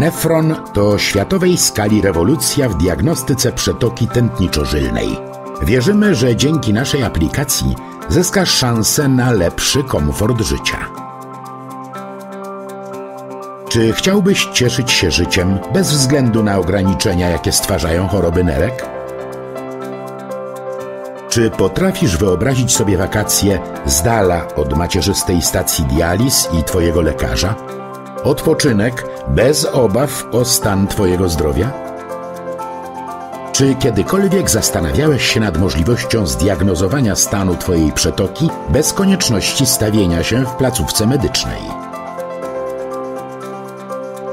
Nefron to światowej skali rewolucja w diagnostyce przetoki tętniczo-żylnej. Wierzymy, że dzięki naszej aplikacji zyskasz szansę na lepszy komfort życia. Czy chciałbyś cieszyć się życiem bez względu na ograniczenia, jakie stwarzają choroby nerek? Czy potrafisz wyobrazić sobie wakacje z dala od macierzystej stacji dializ i Twojego lekarza? Odpoczynek bez obaw o stan Twojego zdrowia? Czy kiedykolwiek zastanawiałeś się nad możliwością zdiagnozowania stanu Twojej przetoki bez konieczności stawienia się w placówce medycznej?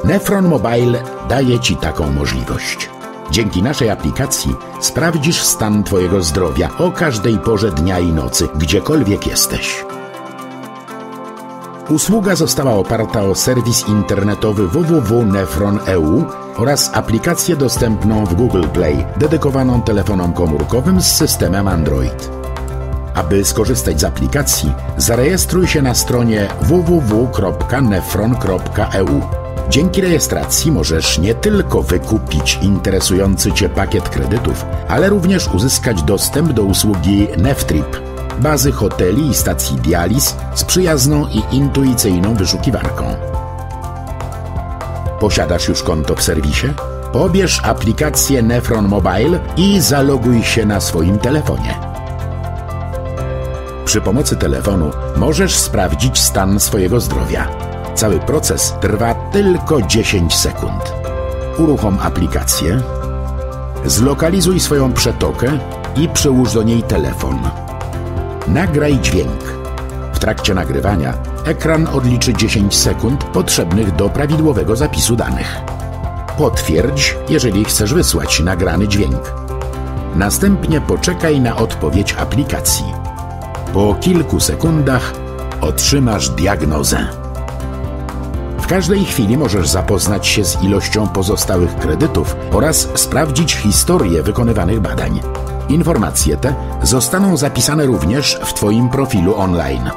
Nefron Mobile daje Ci taką możliwość. Dzięki naszej aplikacji sprawdzisz stan Twojego zdrowia o każdej porze dnia i nocy, gdziekolwiek jesteś. Usługa została oparta o serwis internetowy www.nefron.eu oraz aplikację dostępną w Google Play, dedykowaną telefonom komórkowym z systemem Android. Aby skorzystać z aplikacji, zarejestruj się na stronie www.nefron.eu. Dzięki rejestracji możesz nie tylko wykupić interesujący Cię pakiet kredytów, ale również uzyskać dostęp do usługi Neftrip, bazy hoteli i stacji dializ z przyjazną i intuicyjną wyszukiwarką. Posiadasz już konto w serwisie? Pobierz aplikację Nefron Mobile i zaloguj się na swoim telefonie. Przy pomocy telefonu możesz sprawdzić stan swojego zdrowia. Cały proces trwa tylko 10 sekund. Uruchom aplikację, zlokalizuj swoją przetokę i przyłóż do niej telefon. Nagraj dźwięk. W trakcie nagrywania ekran odliczy 10 sekund potrzebnych do prawidłowego zapisu danych. Potwierdź, jeżeli chcesz wysłać nagrany dźwięk. Następnie poczekaj na odpowiedź aplikacji. Po kilku sekundach otrzymasz diagnozę. W każdej chwili możesz zapoznać się z ilością pozostałych kredytów oraz sprawdzić historię wykonywanych badań. Informacje te zostaną zapisane również w Twoim profilu online.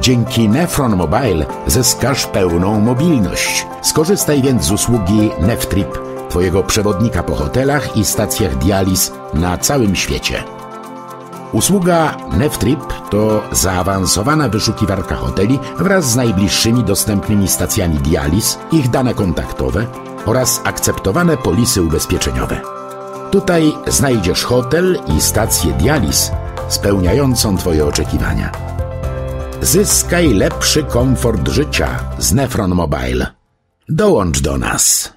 Dzięki Nefron Mobile zyskasz pełną mobilność. Skorzystaj więc z usługi Neftrip, Twojego przewodnika po hotelach i stacjach dializ na całym świecie. Usługa Neftrip to zaawansowana wyszukiwarka hoteli wraz z najbliższymi dostępnymi stacjami dializ, ich dane kontaktowe oraz akceptowane polisy ubezpieczeniowe. Tutaj znajdziesz hotel i stację dializ spełniającą Twoje oczekiwania. Zyskaj lepszy komfort życia z Nefron Mobile. Dołącz do nas.